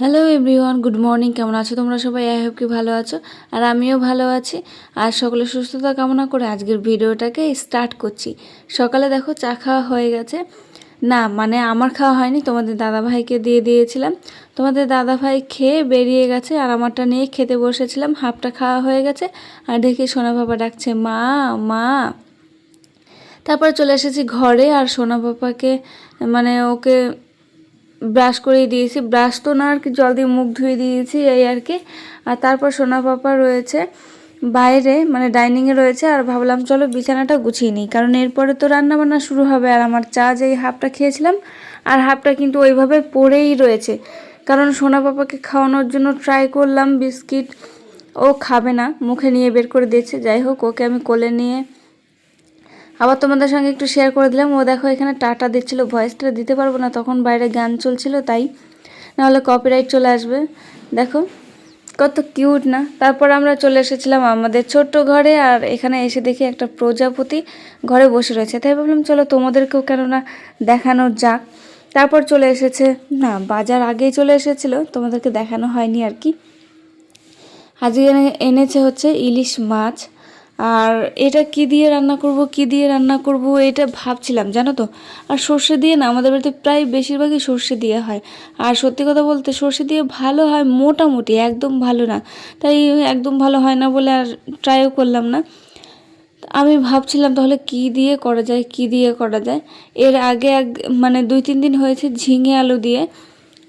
Hello everyone good morning কেমন আছো তোমরা সবাই? আই হোপ কি ভালো আছো। আর আমিও ভালো আছি। আর সকলে সুস্থতা কামনা করে আজকের ভিডিওটাকে স্টার্ট করছি। সকালে দেখো চা খাওয়া হয়ে গেছে। না মানে আমার খাওয়া হয়নি, তোমাদের দাদাভাইকে দিয়ে দিয়েছিলাম। তোমাদের দাদাভাই খেয়ে বেরিয়ে গেছে আর আমারটা নিয়ে খেতে বসেছিলাম। হাফটা খাওয়া হয়ে গেছে আর দেখি সোনা বাবা ডাকছে, মা মা। তারপরে চলে এসেছি ঘরে আর সোনা বাবাকে মানে ওকে ব্রাশ করিয়ে দিয়েছি। ব্রাশ তো না, আর কি জল দিয়ে মুখ ধুয়ে দিয়েছি এই আর কি। আর তারপর সোনা পাপা রয়েছে বাইরে মানে ডাইনিংয়ে রয়েছে। আর ভাবলাম, চলো বিছানাটা গুছিয়ে নিই। কারণ এরপরে তো রান্না বান্না শুরু হবে। আর আমার চা যেই হাফটা খেয়েছিলাম, আর হাফটা কিন্তু ওইভাবে পড়েই রয়েছে। কারণ সোনা পাপাকে খাওয়ানোর জন্য ট্রাই করলাম বিস্কিট। ও খাবে না, মুখে নিয়ে বের করে দিয়েছে। যাই হোক, ওকে আমি কোলে নিয়ে আবার তোমাদের সঙ্গে একটু শেয়ার করে দিলাম। ও দেখো এখানে টাটা দিচ্ছিল ভয়েসটা দিতে পারব না, তখন বাইরে গান চলছিল, তাই নাহলে কপিরাইট চলে আসবে। দেখো, কত কিউট না? তারপর আমরা চলে এসেছিলাম আমাদের ছোট্ট ঘরে, আর এখানে এসে দেখি একটা প্রজাপতি ঘরে বসে রয়েছে। তাই ভাবলাম, চলো তোমাদেরকেও কেননা দেখানো যাক। তারপর চলে এসেছে, না, বাজার আগেই চলে এসেছিল, তোমাদেরকে দেখানো হয়নি আর কি। আজকে এনেছে হচ্ছে ইলিশ মাছ। আর এটা কি দিয়ে রান্না করব, কি দিয়ে রান্না করব, এটা ভাবছিলাম, জানো তো? আর সর্ষে দিয়ে না, আমাদের বাড়িতে প্রায় বেশিরভাগই সর্ষে দিয়ে হয়। আর সত্যি কথা বলতে সর্ষে দিয়ে ভালো হয় মোটামুটি, একদম ভালো না। তাই একদম ভালো হয় না বলে আর ট্রাইও করলাম না। আমি ভাবছিলাম তাহলে কি দিয়ে করা যায়, কি দিয়ে করা যায়? এর আগে এক মানে দুই, তিন দিন হয়েছে ঝিঙে আলু দিয়ে।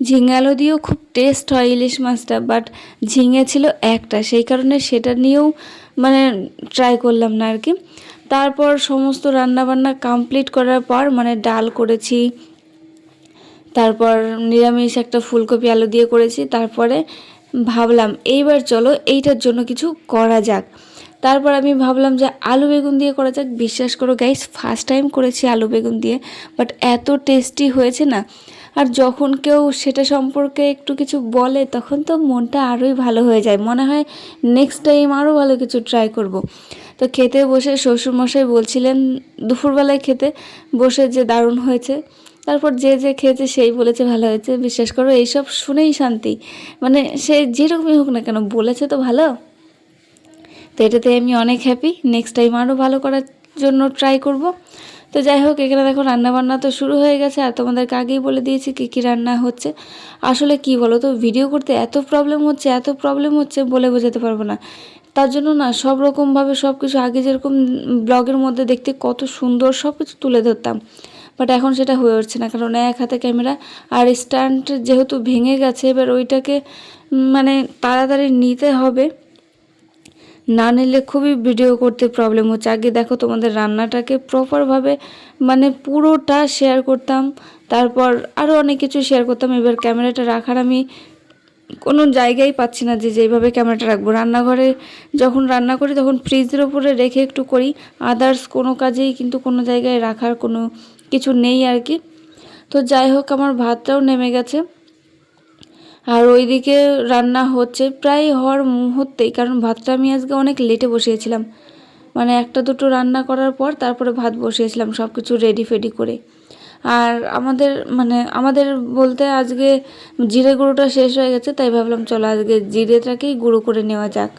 ঝিঙে আলু দিয়েও খুব টেস্ট হয় ইলিশ মাছটা বাট ঝিঙে ছিল একটা। সেই কারণে সেটা নিয়েও মানে ট্রাই করলাম না আর কি তারপর সমস্ত রান্নাবান্না কমপ্লিট করার পর মানে ডাল করেছি, তারপর নিরামিষ একটা ফুলকপি আলু দিয়ে করেছি, তারপরে ভাবলাম এইবার চলো এইটার জন্য কিছু করা যাক। তারপর আমি ভাবলাম যে আলু বেগুন দিয়ে করা যাক। বিশ্বাস করো গাইস ফার্স্ট টাইম করেছি আলু বেগুন দিয়ে বাট এত টেস্টি হয়েছে না। আর যখন কেউ সেটা সম্পর্কে একটু কিছু বলে, তখন তো মনটা আরোই ভালো হয়ে যায়। মনে হয় নেক্সট টাইম আরও ভালো কিছু ট্রাই করব। তো খেতে বসে শ্বশুরমশাই বলছিলেন দুপুরবেলায় খেতে, বসে যে দারুণ হয়েছে। তারপর যে যে খেয়েছে সেই বলেছে ভালো হয়েছে। বিশ্বাস করো এইসব শুনেই শান্তি। মানে সে যেরকমই হোক না কেন, বলেছে তো ভালো। তো এটাতে আমি অনেক হ্যাপি নেক্সট টাইম আরও ভালো করার জন্য ট্রাই করব। তো যাই হোক, এখানে দেখো রান্নাবান্না তো শুরু হয়ে গেছে। আর তোমাদেরকে আগেই বলে দিয়েছি কী কী রান্না হচ্ছে। আসলে কি বলো তো ভিডিও করতে এত প্রবলেম হচ্ছে, এত প্রবলেম হচ্ছে বলে বোঝাতে পারব না। তার জন্য না, সব রকমভাবে সব কিছু আগে যেরকম ব্লগের মধ্যে দেখতে কত সুন্দর সব কিছু তুলে ধরতাম। বাট এখন সেটা হয়ে উঠছে না, কারণ এক হাতে ক্যামেরা আর স্ট্যান্ড যেহেতু ভেঙে গেছে, এবার ওইটাকে মানে তাড়াতাড়ি নিতে হবে। না নিলে খুবই ভিডিও করতে প্রবলেম হচ্ছে। আগে দেখো তোমাদের রান্নাটাকে প্রপারভাবে মানে পুরোটা শেয়ার করতাম, তারপর আরও অনেক কিছু শেয়ার করতাম। এবার ক্যামেরাটা রাখার আমি কোনো জায়গায় পাচ্ছি না যে যেইভাবে ক্যামেরাটা রাখব। রান্নাঘরে যখন রান্না করি তখন ফ্রিজের ওপরে রেখে একটু করি। আদার্স কোনো কাজেই কিন্তু কোনো জায়গায় রাখার কোনো কিছু নেই আর কি। তো যাই হোক, আমার ভাতটাও নেমে গেছে। আর ওইদিকে রান্না হচ্ছে প্রায় হওয়ার মুহূর্তেই, কারণ ভাতটা আমি আজকে অনেক লেটে বসিয়েছিলাম। মানে একটা দুটো রান্না করার পর তারপরে ভাত বসিয়েছিলাম সব কিছু রেডি ফেডি করে। আর আমাদের মানে আমাদের বলতে আজকে জিরে গুঁড়োটা শেষ হয়ে গেছে, তাই ভাবলাম চলো আজকে জিরেটাকেই গুঁড়ো করে নেওয়া যাক।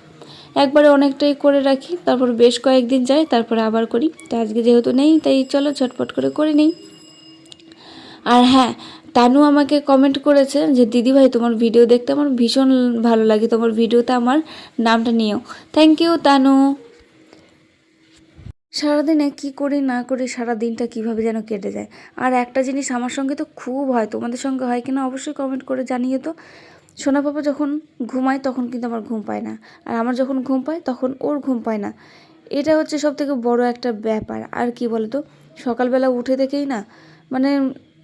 একবারে অনেকটাই করে রাখি, তারপর বেশ কয়েকদিন যাই তারপরে আবার করি। তো আজকে যেহেতু নেই, তাই চলো ঝটপট করে করে নিই। আর হ্যাঁ তানু আমাকে কমেন্ট করেছে যে দিদিভাই তোমার ভিডিও দেখতে আমার ভীষণ ভালো লাগে। তোমার ভিডিওতে আমার নামটা নিও থ্যাংক ইউ তানু। সারাদিনে কি করি, না করি, সারা দিনটা কীভাবে যেন কেটে যায়। আর একটা জিনিস আমার সঙ্গে তো খুব হয়, তোমাদের সঙ্গে হয় কিনা অবশ্যই কমেন্ট করে জানিয়ে তো। সোনা বাবা যখন ঘুমায়, তখন কিন্তু আমার ঘুম পায় না। আর আমার যখন ঘুম পায়, তখন ওর ঘুম পায় না। এটা হচ্ছে সব থেকে বড় একটা ব্যাপার। আর কি বলতো, সকালবেলা উঠে থেকেই না মানে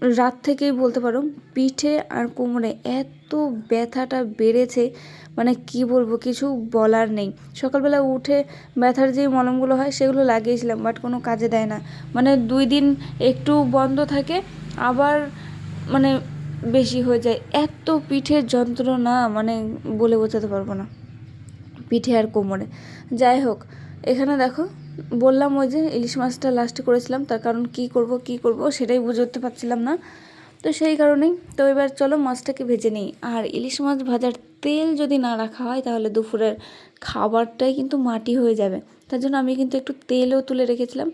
রাত থেকেই বলতে পারো, পিঠে আর কোমরে এত ব্যথাটা বেড়েছে মানে কি বলব, কিছু বলার নেই। সকালবেলা উঠে ব্যথার যে মলমগুলো হয় সেগুলো লাগিয়েছিলাম বাট কোনো কাজে দেয় না। মানে দুই দিন একটু বন্ধ থাকে, আবার মানে বেশি হয়ে যায়। এত পিঠের যন্ত্রণা মানে বলে বোঝাতে পারব না, পিঠে আর কোমরে। যাই হোক, এখানে দেখো বললাম ওই যে ইলিশ মাছটা লাস্টে করেছিলাম, তার কারণ কি করব কি করব সেটাই বুঝে উঠতে পারছিলাম না। তো সেই কারণেই, তো এবার চলো মাছটাকে ভেজে নিই। আর ইলিশ মাছ ভাজার তেল যদি না রাখা হয়, তাহলে দুপুরের খাবারটাই কিন্তু মাটি হয়ে যাবে। তার জন্য আমি কিন্তু একটু তেলও তুলে রেখেছিলাম,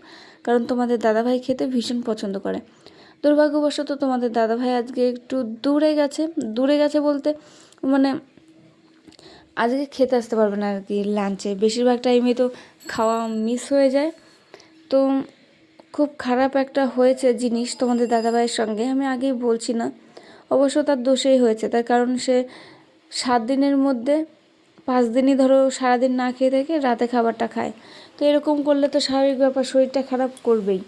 কারণ তোমাদের দাদাভাই খেতে ভীষণ পছন্দ করে। দুর্ভাগ্যবশত তোমাদের দাদাভাই আজকে একটু দূরে গেছে দূরে গেছে বলতে মানে আজকে খেতে আসতে পারবে না আর কি লাঞ্চে। বেশিরভাগ টাইমে তো খাওয়া মিস হয়ে যায়। তো খুব খারাপ একটা হয়েছে জিনিস তোমাদের দাদাভাইয়ের সঙ্গে। আমি আগেই বলছি না। অবশ্য তার দোষেই হয়েছে। তার কারণ সে সাত দিনের মধ্যে পাঁচ দিনই ধরো সারাদিন না খেয়ে থেকে রাতে খাবারটা খায়। তো এরকম করলে তো স্বাভাবিক ব্যাপার, শরীরটা খারাপ করবেই।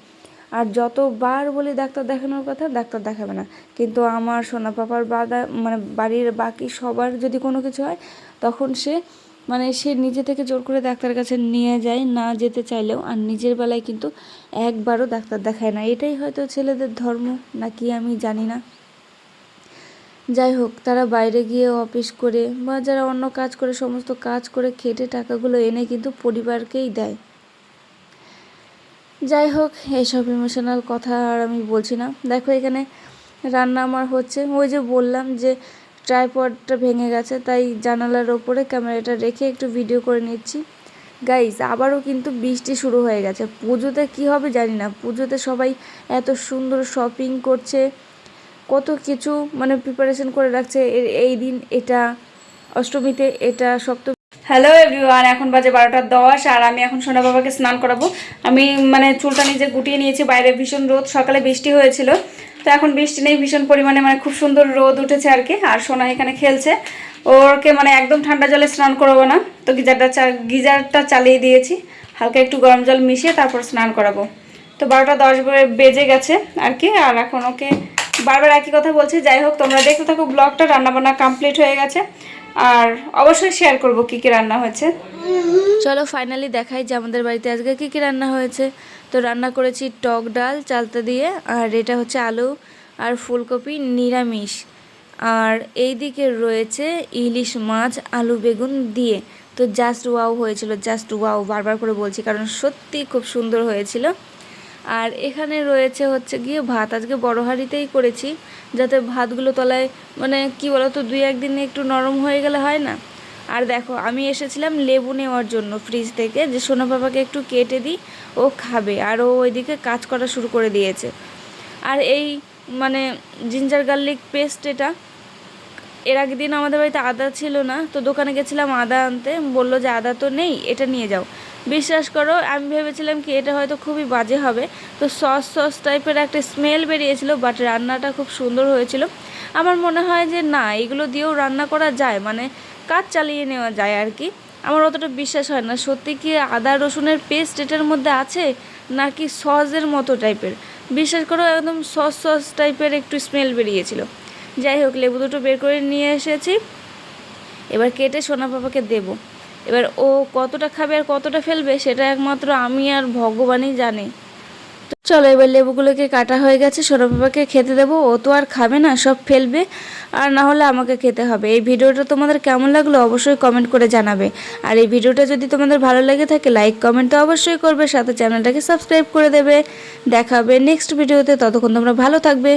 আর যতবার বলি ডাক্তার দেখানোর কথা, ডাক্তার দেখাবে না। কিন্তু আমার সোনা পাপার বাদা মানে বাড়ির বাকি সবার যদি কোনো কিছু হয় তখন সে মানে সে নিজে থেকে জোর করে ডাক্তারের কাছে নিয়ে যায়, না যেতে চাইলেও, আর নিজের বেলায় কিন্তু একবারও ডাক্তার দেখায় না। এটাই হয়তো ছেলেদের ধর্ম নাকি আমি জানি না। যাই হোক, তারা বাইরে গিয়ে অফিস করে বা যারা অন্য কাজ করে, সমস্ত কাজ করে খেটে টাকাগুলো এনে কিন্তু পরিবারকেই দেয়। যাই হোক, এইসব ইমোশনাল কথা আর আমি বলছি না। দেখো এখানে রান্না আমার হচ্ছে। ওই যে বললাম যে ট্রাইপডটা ভেঙে গেছে, তাই জানালার ওপরে ক্যামেরাটা রেখে একটু ভিডিও করে নিচ্ছি। গাইস আবারও কিন্তু বৃষ্টি শুরু হয়ে গেছে। পুজোতে কি হবে জানি না। পুজোতে সবাই এত সুন্দর শপিং করছে, কত কিছু মানে প্রিপারেশন করে রাখছে। এই দিন এটা, অষ্টমীতে এটা সপ্তমী। হ্যালো এভরিওয়ান এখন বাজে বারোটা দশ, আর আমি এখন সোনা বাবাকে স্নান করাবো। আমি মানে চুলটা নিজে গুটিয়ে নিয়েছি, বাইরে ভীষণ রোদ, সকালে বৃষ্টি হয়েছিল। তো এখন বৃষ্টি নেই, ভীষণ পরিমাণে মানে খুব সুন্দর রোদ উঠেছে আর কি। আর সোনা এখানে খেলছে। ওরকে মানে একদম ঠান্ডা জলে স্নান করব না। তো গিজারটা চা- গিজারটা চালিয়ে দিয়েছি। হালকা একটু গরম জল মিশিয়ে তারপর স্নান করাবো। তো বারোটা দশ বেজে গেছে আর কি। আর এখন ওকে বারবার একই কথা বলছি। যাই হোক, তোমরা দেখতে থাকো, ব্লগটা রান্নাবান্না কমপ্লিট হয়ে গেছে। আর অবশ্যই শেয়ার করব কি কি রান্না হয়েছে। চলো ফাইনালি দেখাই যে আমাদের বাড়িতে আজকে কি কি রান্না হয়েছে। তো রান্না করেছি টক ডাল, চালতা দিয়ে, আর এটা হচ্ছে আলু আর ফুলকপি নিরামিষ। আর এই দিকে রয়েছে ইলিশ মাছ, আলু বেগুন দিয়ে। তো জাস্ট ওয়াও হয়েছিল জাস্ট ওয়াও বারবার করে বলছি কারণ সত্যি খুব সুন্দর হয়েছিল। আর এখানে রয়েছে হচ্ছে গিয়ে ভাত। আজকে বড় হাঁড়িতেই করেছি, যাতে ভাতগুলো তলায় মানে কি বলতো, দুই একদিনে একটু নরম হয়ে গেলে হয় না। আর দেখো, আমি এসেছিলাম লেবু নেওয়ার জন্য ফ্রিজ থেকে। যে সোনা বাবাকে একটু কেটে দিই, ও খাবে। আর ও ওইদিকে কাজ করা শুরু করে দিয়েছে। আর এই মানে জিঞ্জার গার্লিক পেস্ট এটা, এর আগের দিন আমাদের বাড়িতে আদা ছিল না, তো দোকানে গেছিলাম আদা আনতে। বলল যে, আদা তো নেই, এটা নিয়ে যাও। বিশ্বাস করো, আমি ভেবেছিলাম কি, এটা হয়তো খুবই বাজে হবে। তো সস সস টাইপের একটা স্মেল বেরিয়েছিল বাট রান্নাটা খুব সুন্দর হয়েছিল। আমার মনে হয় যে, না, এগুলো দিয়েও রান্না করা যায়। মানে কাজ চালিয়ে নেওয়া যায় আর কি। আমার অতটা বিশ্বাস হয় না। সত্যি কি আদা, রসুনের পেস্ট এটার মধ্যে আছে? নাকি সসের মতো টাইপের বিশ্বাস করো, একদম সস সস টাইপের একটু স্মেল বেরিয়েছিল। যাই হোক, লেবু দুটো বের করে নিয়ে এসেছি। এবার কেটে সোনা পাপাকে দেব। এবার ও কতটা খাবে আর কতটা ফেলবে, সেটা একমাত্র আমি আর ভগবানই জানে। চলো, এবার লেবুগুলোকে কাটা হয়ে গেছে, সোনা খেতে দেবো। ও তো আর খাবে না, সব ফেলবে। আর না হলে আমাকে খেতে হবে। এই ভিডিওটা তোমাদের কেমন লাগল অবশ্যই কমেন্ট করে জানাবে। আর এই ভিডিওটা যদি তোমাদের ভালো লেগে থাকে লাইক কমেন্ট তো অবশ্যই করবে। সাথে চ্যানেলটাকে সাবস্ক্রাইব করে দেবে। দেখাবে নেক্সট ভিডিওতে ততক্ষণ তোমরা ভালো থাকবে।